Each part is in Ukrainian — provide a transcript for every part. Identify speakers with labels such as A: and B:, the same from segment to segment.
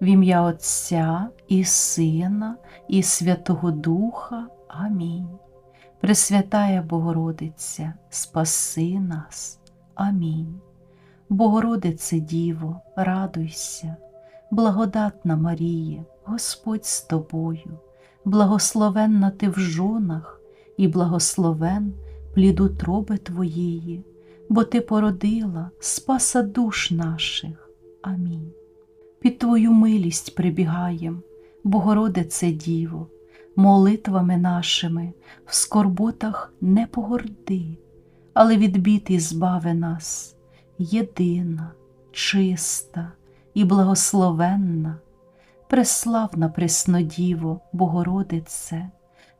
A: В ім'я Отця і Сина, і Святого Духа. Амінь. Пресвятая Богородиця, спаси нас. Амінь. Богородице Діво, радуйся, благодатна Марія, Господь з тобою, благословенна ти в жонах, і благословен плід утроби Твоєї, бо Ти породила спаса душ наших. Амінь. Під Твою милість прибігаєм, Богородице Діво, молитвами нашими в скорботах не погорди, але від біди збави нас, єдина, чиста і благословенна, преславна Преснодіво, Богородице,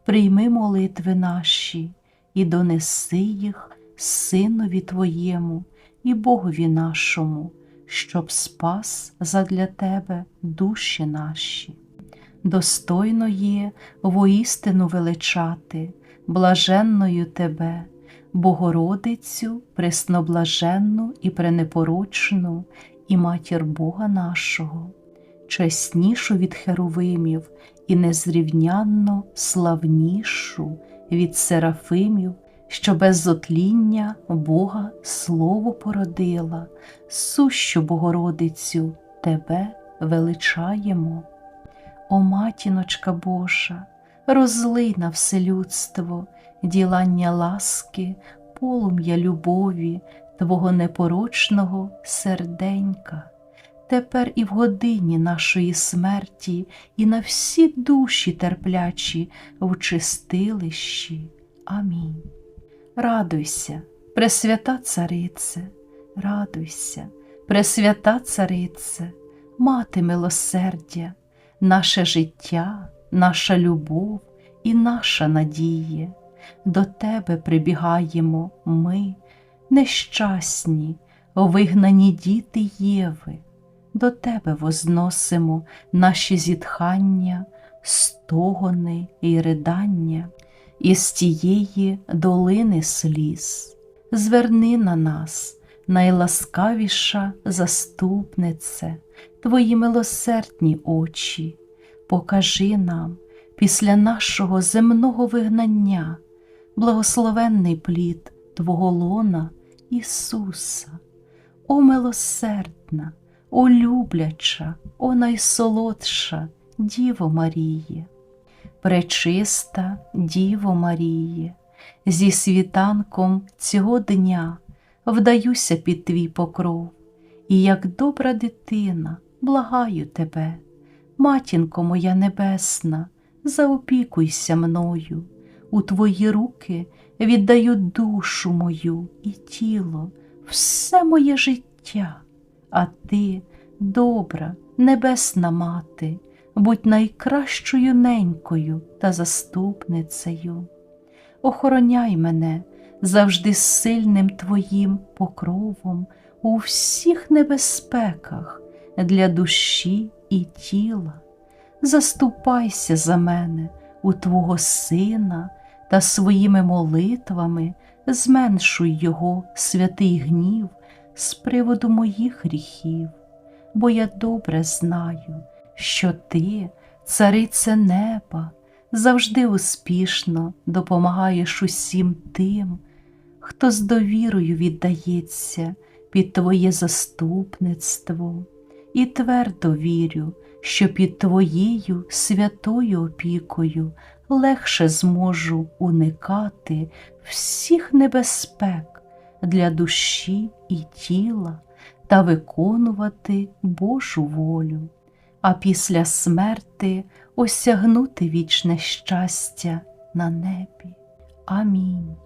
A: прийми молитви наші і донеси їх Синові Твоєму і Богові нашому, щоб спас задля Тебе душі наші. Достойно є воістину величати, блаженною Тебе, Богородицю, пресноблаженну і пренепорочну, і матір Бога нашого, чеснішу від херовимів і незрівнянно славнішу від серафимів, що без зотління Бога Слово породила, сущу Богородицю Тебе величаємо. О матіночка Божа, розлий на все людство, ділання ласки, полум'я любові, Твого непорочного серденька, тепер і в годині нашої смерті, і на всі душі терплячі в чистилищі. Амінь. Радуйся, Пресвята Царице, радуйся, Пресвята Царице, Мати милосердя, наше життя, наша любов і наша надія. До Тебе прибігаємо ми, нещасні, вигнані діти Єви, до Тебе возносимо наші зітхання, стогони і ридання, із тієї долини сліз. Зверни на нас, найласкавіша заступнице, Твої милосердні очі, покажи нам після нашого земного вигнання, благословенний плід Твого лона Ісуса, о милосердна, о любляча, о найсолодша Діво Маріє, пречиста Діво Маріє, зі світанком цього дня вдаюся під твій покров, і як добра дитина, благаю тебе, матінко моя небесна, заопікуйся мною, у твої руки віддаю душу мою і тіло, все моє життя, а ти, добра, небесна мати, будь найкращою ненькою та заступницею. Охороняй мене завжди сильним твоїм покровом у всіх небезпеках для душі і тіла. Заступайся за мене у Твого Сина та своїми молитвами зменшуй Його святий гнів з приводу моїх гріхів, бо я добре знаю, що Ти, царице неба, завжди успішно допомагаєш усім тим, хто з довірою віддається під Твоє заступництво, і твердо вірю, що під Твоєю святою опікою легше зможу уникати всіх небезпек для душі і тіла та виконувати Божу волю, а після смерти осягнути вічне щастя на небі. Амінь.